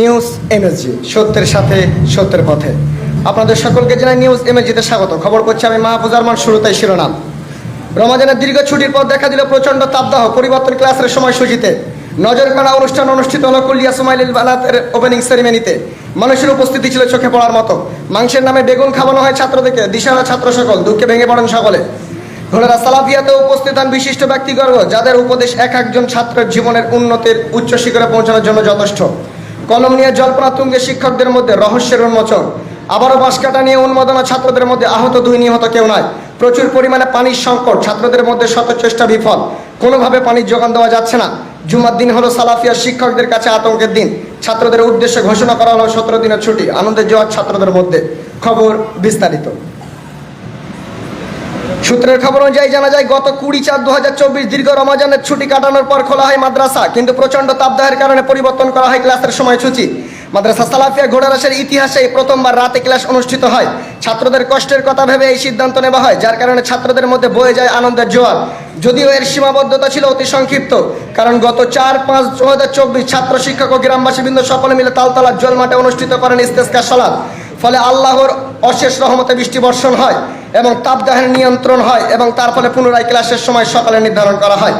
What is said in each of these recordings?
News MSG সত্যের সাথে সত্যের পথে। আপনাদের সকলকে জানাই নিউজ এমএসজিতে স্বাগত। খবর করছি আমি মাহফুজ আরমান, শুরুতেই শিরোনাম। রমাজানের দীর্ঘ ছুটির পর দেখা দিল প্রচণ্ড তাপদাহ, পরিবর্তন ক্লাসের সময়সূচিতে। নজর কাড়া অনুষ্ঠান অনুষ্ঠিত হলো কুলিয়া সুমাইল বানাতের ওপেনিং সেরিমনিতে মানুষের উপস্থিতি ছিল চোখে পড়ার মতো। মাংসের নামে বেগুন খাওয়ানো হয় ছাত্রদেরকে। দিশারা ছাত্র সকল, দুঃখে ভেঙে পড়েন সকলে। ঘোড়ারা সালাফিয়াতে উপস্থিত হন বিশিষ্ট ব্যক্তিগর্ব যাদের উপদেশ এক একজন ছাত্রের জীবনের উন্নতির উচ্চ শিখরে পৌঁছানোর জন্য যথেষ্ট। কলম নিয়ে জল্পনা তুঙ্গে শিক্ষকদের মধ্যে রহস্যের উন্মোচন। আবারও বাঁশ কাটা নিয়ে উন্মাদনা ছাত্রদের মধ্যে আহত দুই নিহত কেউ নয়। প্রচুর পরিমাণে পানির সংকট, ছাত্রদের মধ্যে শত চেষ্টা বিফল। কোনোভাবে পানির যোগান দেওয়া যাচ্ছে না। জুমার দিন হলো সালাফিয়া শিক্ষকদের কাছে আতঙ্কের দিন। ছাত্রদের উদ্দেশ্যে ঘোষণা করা হলো সতেরো দিনের ছুটি আনন্দের জোয়ার ছাত্রদের মধ্যে। খবর বিস্তারিত। সূত্রের খবর অনুযায়ী জানা যায়, গত কুড়ি চার দু দীর্ঘ রমাজানের ছুটি কাটানোর পর খোলা হয় মাদ্রাসা, কিন্তু প্রচণ্ড তাপদাহের কারণে পরিবর্তন করা হয় ক্লাসের সময়সূচি। মাদ্রাসা সালাফিয়া ঘোড়ারাসের ইতিহাসে প্রথমবার রাতে ক্লাস অনুষ্ঠিত হয়। ছাত্রদের কষ্টের কথা ভেবে এই সিদ্ধান্ত নেওয়া হয়, যার কারণে ছাত্রদের মধ্যে বয়ে যায় আনন্দের জোয়ার। যদিও এর সীমাবদ্ধতা ছিল অতি সংক্ষিপ্ত, কারণ গত চার পাঁচ দু হাজার চব্বিশ ছাত্র শিক্ষক ও গ্রামবাসীবৃন্দ সকলে মিলে তালতলার জল মাঠে অনুষ্ঠিত করেন ইস্তেস্কা সালাদ ফলে আল্লাহর অশেষ রহমতে বৃষ্টি বর্ষণ হয়। এবং তাপদাহের নিয়ন্ত্রণ হয় এবং তার ফলে পুনরায় ক্লাসের সময় সকালে নির্ধারণ করা হয়।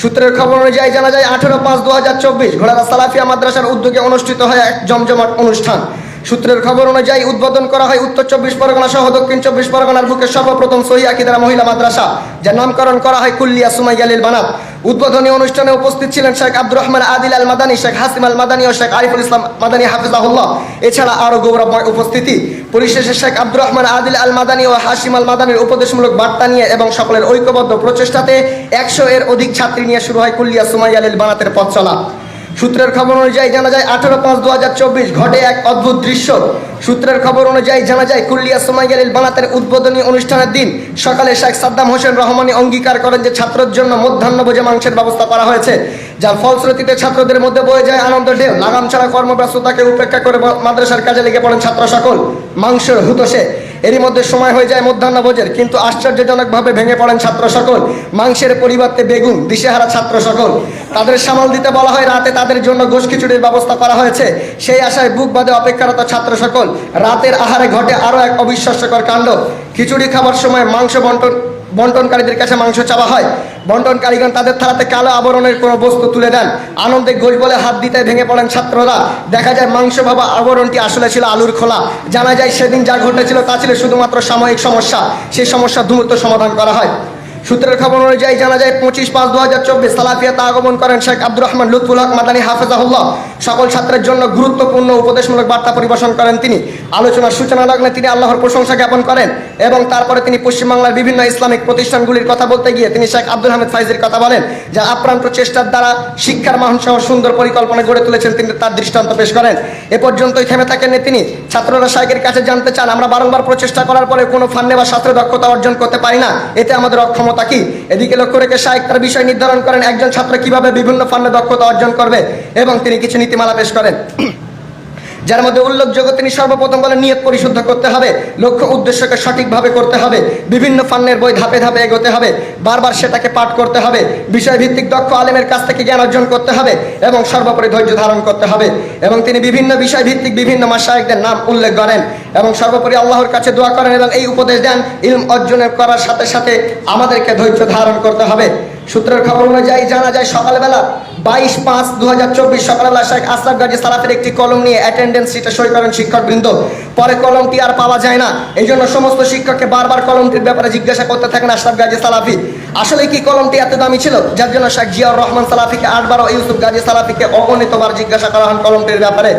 সূত্রের খবর অনুযায়ী জানা যায়, আঠেরো পাঁচ দু হাজার চব্বিশ ঘোড়া সালাফিয়া মাদ্রাসার উদ্যোগে অনুষ্ঠিত হয় এক জমজমাট অনুষ্ঠান। সূত্রের খবর অনুযায়ী উদ্বোধন করা হয় উত্তর চব্বিশ পরগনা সহ দক্ষিণ চব্বিশ পরগনার বুকে সর্বপ্রথম সহি আকিদারা মহিলা মাদ্রাসা, যার নামকরণ করা হয় কুল্লিয়া সুমাইয়ালিল বানাত। উদ্বোধনী অনুষ্ঠানে উপস্থিত ছিলেন শেখ আব্দুর রহমান আদিল আল মাদানী শেখ হাসিম আল মাদানী ও শেখ আরিফুল ইসলাম মাদানী হাফিজাহুল্লাহ। এছাড়া আরও গৌরবময় উপস্থিতি। পরিশেষে শেখ আব্দুর রহমান আদিল আল মাদানী ও হাসিম আল মাদানীর উপদেশমূলক বার্তা নিয়ে এবং সকলের ঐক্যবদ্ধ প্রচেষ্টাতে একশো এর অধিক ছাত্রী নিয়ে শুরু হয় কুল্লিয়া সুমাইয়ালিল বানাতের পথ চলা। সূত্রের খবর অনুযায়ী জানা যায়, আঠারো পাঁচ দু হাজার চব্বিশ ঘটে এক অদ্ভুত দৃশ্য। সূত্রের খবর অনুযায়ী জানা যায়, কুল্লিয়া সোমাইয়ালিল বানাতের উদ্বোধনী অনুষ্ঠানের দিন সকালে শেখ সাদ্দাম হোসেন রহমানি অঙ্গীকার করেন যে ছাত্রের জন্য মধ্যাহ্নভোজে মাংসের ব্যবস্থা করা হয়েছে, যার ফলশ্রুতিতে ছাত্রদের মধ্যে বয়ে যায় আনন্দ, ঢেউ। লাগাম ছাড়া কর্মব্যস্ততাকে উপেক্ষা করে মাদ্রাসার কাজে লেগে পড়েন ছাত্র সকল। মাংসের হুতোষে এরই মধ্যে সময় হয়ে যায় মধ্যাহ্ন ভোজের, কিন্তু আশ্চর্যজনকভাবে ভেঙে পড়েন ছাত্র সকল। মাংসের পরিবর্তে বেগুন, দিশেহারা ছাত্র সকল। তাদের সামাল দিতে বলা হয় রাতে তাদের জন্য গোশ খিচুড়ির ব্যবস্থা করা হয়েছে। সেই আশায় বুক বাদে অপেক্ষারত ছাত্র সকল। রাতের আহারে ঘটে আরও এক অবিশ্বাস্যকর কাণ্ড। খিচুড়ি খাবার সময় মাংস বন্টন বন্টনকারীদের কাছে মাংস চাওয়া হয়। বন্টনকারীগণ তাদের থালাতে কালো আবরণের কোনো বস্তু তুলে দেন। আনন্দে গোল বলে হাত দিতে ভেঙে পড়েন ছাত্ররা। দেখা যায় মাংস ভাবা আবরণটি আসলে ছিল আলুর খোলা। জানা যায় সেদিন যা ঘটেছিল তা ছিল শুধুমাত্র সাময়িক সমস্যা। সেই সমস্যা দ্রুত সমাধান করা হয়। সূত্রের খবর অনুযায়ী জানা যায়, পঁচিশ পাঁচ দু হাজার চব্বিশ সালাফিয়াতে আগমন করেন শেখ আব্দুর রহমান লুৎফুল হক মাদানী হাফেজাহুল্লাহ। সকল ছাত্রের জন্য গুরুত্বপূর্ণ উপদেশমূলক বার্তা পরিবেশন করেন তিনি। আলোচনার সূচনা লগ্নে তিনি আল্লাহর প্রশংসা জ্ঞাপন করেন এবং তারপরে তিনি পশ্চিমবাংলার বিভিন্ন ইসলামিক প্রতিষ্ঠানগুলির কথা বলতে গিয়ে তিনি শেখ আব্দুল হামিদ ফাইজের কথা বলেন, যা আপ্রান্ত চেষ্টার দ্বারা শিক্ষার মান সহ সুন্দর পরিকল্পনা গড়ে তুলেছেন তিনি তার দৃষ্টান্ত পেশ করেন। এ পর্যন্তই থেমে থাকেননি তিনি। ছাত্ররা শাহের কাছে জানতে চান, আমরা বারংবার প্রচেষ্টা করার পরে কোনো ফান্ডে বা শাস্ত্রে দক্ষতা অর্জন করতে পারি না। এতে আমাদের অক্ষমতা কি? এদিকে লক্ষ্য রেখে তার বিষয় নির্ধারণ করেন, একজন ছাত্র কীভাবে বিভিন্ন ফান্ডে দক্ষতা অর্জন করবে, এবং তিনি কিছু নীতিমালা পেশ করেন। যার মধ্যে উল্লেখযোগ্য তিনি সর্বপ্রথম বলে নিয়ত পরিশুদ্ধ করতে হবে, লক্ষ্য উদ্দেশ্যকে সঠিকভাবে করতে হবে, বিভিন্ন ফান্নের বই ধাপে ধাপে এগোতে হবে, বারবার সেটাকে পাঠ করতে হবে, বিষয়ভিত্তিক দক্ষ আলেমের কাছ থেকে জ্ঞান অর্জন করতে হবে এবং সর্বোপরি ধৈর্য ধারণ করতে হবে। এবং তিনি বিভিন্ন বিষয়ভিত্তিক বিভিন্ন মাসায়কদের নাম উল্লেখ করেন এবং সর্বোপরি আল্লাহর কাছে দোয়া করেন এবং এই উপদেশ দেন, ইলম অর্জনের করার সাথে সাথে আমাদেরকে ধৈর্য ধারণ করতে হবে। সূত্রের খবর অনুযায়ী জানা যায়, সকালবেলা বাইশ পাঁচ দু হাজার চব্বিশ সকালবেলা শেখ আশরাফ গাজী সালাফের একটি কলম নিয়ে অ্যাটেন্ডেন্স শিটে সই করেন শিক্ষকবৃন্দ। পরে কলমটি আর পাওয়া যায় না। এই জন্য সমস্ত শিক্ষককে বারবার কলমটির ব্যাপারে জিজ্ঞাসা করতে থাকেন আশরাফ গাজী সালাফি। আসলে কি কলমটি এত দামি ছিল? যার জন্য শেখ জিয়াউর রহমান সালাফিকে আটবার ইউসুফ গাজী সালাফিকে অগণিতবার জিজ্ঞাসা করা হয় কলমটির ব্যাপারে।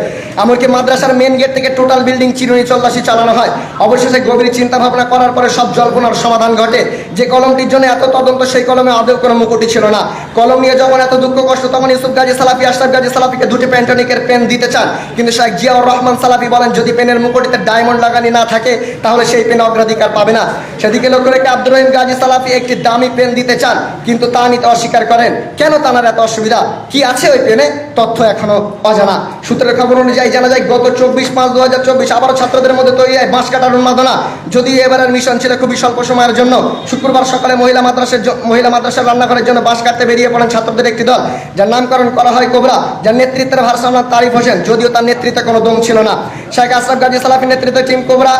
এমনকি মাদ্রাসার মেন গেট থেকে টোটাল বিল্ডিং চিরুনি চল্লাশি চালানো হয়। অবশেষে গভীর চিন্তা ভাবনা করার পরে সব জল্পনার সমাধান ঘটে। যে কলমটির জন্য এত তদন্ত, সেই কলমে আদৌ কোনো মুকুটি ছিল না। কলম নিয়ে যখন এত দুঃখ, কষ্ট, তখন ইউসুফ গাজী সালাফি, আশরাফ গাজী সালাফিকে দুটি প্যান্টনিকের পেন দিতে চান। কিন্তু শেখ জিয়াউর রহমান সালাফি বলেন, যদি পেনের মুকুটিতে ডায়মন্ড লাগানি না থাকে, তাহলে সেই পেন অগ্রাধিকার পাবে না। সেদিকে লক্ষ্য রেখে আব্দুর রহিম গাজী সালাফি একটি দামি পেন দিতে চান, কিন্তু তা নিতে অস্বীকার করেন। কেন তানার এত অসুবিধা? কি আছে ওই পেনে? তথ্য এখনও অজানা। সূত্রের খবর অনুযায়ী জানা যায়, গত চব্বিশ পাঁচ দু হাজার চব্বিশ আবারও ছাত্রদের মধ্যে তৈরি হয় বাঁশ কাটার উন্মাদনা। যদি এবারের মিশন ছিল খুবই স্বল্প সময়ের জন্য, শুক্রবার সকালে মহিলা মাদ্রাসের মহিলা মাদ্রাসার রান্নাঘরের জন্য বাঁশ কাটতে বেরিয়ে পড়েন ছাত্রদের একটি দল। যার নামকরণ করা হয় কোবরা, যার নেতৃত্বের ভারসাম্য তারিফ হোসেন, যদিও তার নেতৃত্বে কোনো দম ছিল না। শেখ আশরাফ গাজী সালাফির নেতৃত্বে টিম কোবরা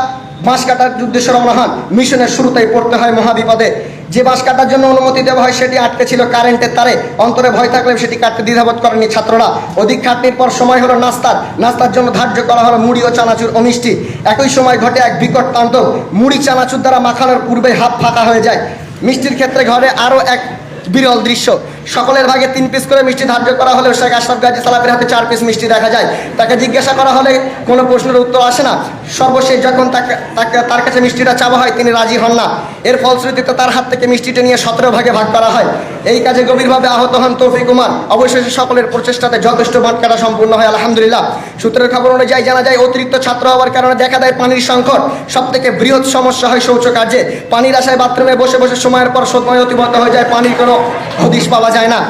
বাঁশ কাটার উদ্দেশ্যে রওনা হন। মিশনের শুরুতেই পড়তে হয় মহাবিপদে। যে বাঁশ কাটার জন্য অনুমতি দেওয়া হয়, সেটি আটকে ছিল কারেন্টের তারে। অন্তরে ভয় থাকলেও সেটি কাটতে দ্বিধাবোধ করেনি ছাত্ররা। অধিক খাটনির পর সময় হলো নাস্তার। নাস্তার জন্য ধার্য করা হলো মুড়ি ও চানাচুর অমিষ্টি। মিষ্টি একই সময় ঘটে এক বিকট তাণ্ডব। মুড়ি চানাচুর দ্বারা মাখানোর পূর্বে হাফ ফাঁকা হয়ে যায়। মিষ্টির ক্ষেত্রে ঘরে আরও এক বিরল দৃশ্য। সকলের ভাগে তিন পিস করে মিষ্টি ধার্য করা হলেও শেখ আশরাফ গাজী সালাফের হাতে চার পিস মিষ্টি দেখা যায়। তাকে জিজ্ঞাসা করা হলে কোনো প্রশ্নের উত্তর আসে না। সর্বশেষ যখন তাকে তাকে, তার কাছে মিষ্টিটা চাওয়া হয়, তিনি রাজি হন না। এর ফলশ্রুতিতে তার হাত থেকে মিষ্টিটা নিয়ে সতেরো ভাগে ভাগ করা হয়। এই কাজে গভীরভাবে আহত হন তৌফিক কুমার অবশেষে সকলের প্রচেষ্টাতে যথেষ্ট বাটকাটা সম্পূর্ণ হয়, আলহামদুলিল্লাহ। সূত্রের খবর অনুযায়ী জানা যায়, অতিরিক্ত ছাত্র হওয়ার কারণে দেখা দেয় পানির সংকট। সব থেকে বৃহৎ সমস্যা হয় শৌচ কার্যে পানির আশায় বাথরুমে বসে বসে সময়ের পর সময় অতিবাহিত হয়ে যায়। পানির কোনো হদিশ পাওয়া যায় না।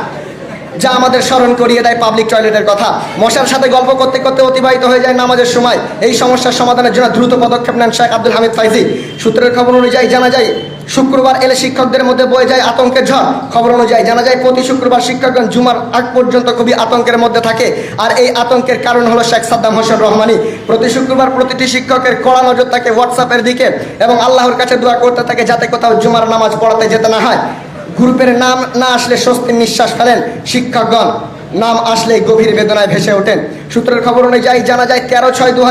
যা আমাদের স্মরণ করিয়ে দেয় পাবলিক টয়লেটের কথা। মশার সাথে গল্প করতে করতে অতিবাহিত হয়ে যায় নামাজের সময়। এই সমস্যার সমাধানের জন্য দ্রুত পদক্ষেপ নেন শেখ আব্দুল হামিদ ফাইজি। সূত্রের খবর অনুযায়ী জানা যায়, শুক্রবার এলে শিক্ষকদের মধ্যে বয়ে যায় আতঙ্কের ঝড়। খবর অনুযায়ী জানা যায়, প্রতি শুক্রবার শিক্ষকগণ জুমার আগ পর্যন্ত খুবই আতঙ্কের মধ্যে থাকে। আর এই আতঙ্কের কারণ হলো শেখ সাদ্দাম হোসেন রহমানি। প্রতি শুক্রবার প্রতিটি শিক্ষকের কড়া নজর থাকে হোয়াটসঅ্যাপের দিকে এবং আল্লাহর কাছে দোয়া করতে থাকে যাতে কোথাও জুমার নামাজ পড়াতে যেতে না হয়। গ্রুপের নাম না আসলে স্বস্তির নিঃশ্বাস ফেলেন শিক্ষকগণ। নাম আসলে গভীর বেদনায় ভেসে ওঠেন। সূত্রের খবর অনুযায়ী জানা যায়, তেরো ছয় দু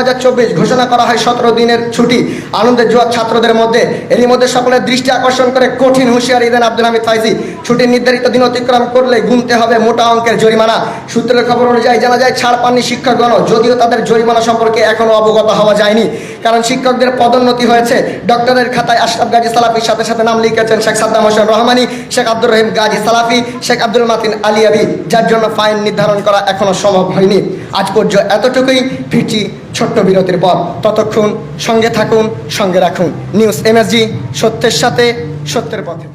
ঘোষণা করা হয় সতেরো দিনের ছুটি। আনন্দের জোয়ার ছাত্রদের মধ্যে। এরই মধ্যে সকলের দৃষ্টি আকর্ষণ করে কঠিন হুঁশিয়ারি দেন আব্দুল হামিদ ফাইজি। ছুটির নির্ধারিত দিন অতিক্রম করলে গুনতে হবে মোটা অঙ্কের জরিমানা। সূত্রের খবর অনুযায়ী জানা যায়, ছাড় পাননি শিক্ষকগণ যদিও তাদের জরিমানা সম্পর্কে এখনও অবগত হওয়া যায়নি। কারণ শিক্ষকদের পদোন্নতি হয়েছে। ডক্টরের খাতায় আশরাফ গাজী সালাফির সাথে সাথে নাম লিখেছেন শেখ সাদ্দাম হোসেন রহমানি, শেখ আব্দুর রহিম গাজী সালাফি, শেখ আব্দুল মাতিন আলিয়াবি, যার জন্য ফাইন নির্ধারণ করা এখনও সম্ভব হয়নি। আজ পর্য এতটুকুই, ফিরছি ছোট্ট বিরতির পর। ততক্ষণ সঙ্গে থাকুন, সঙ্গে রাখুন। নিউজ এমএসজি, সত্যের সাথে, সত্যের পথে।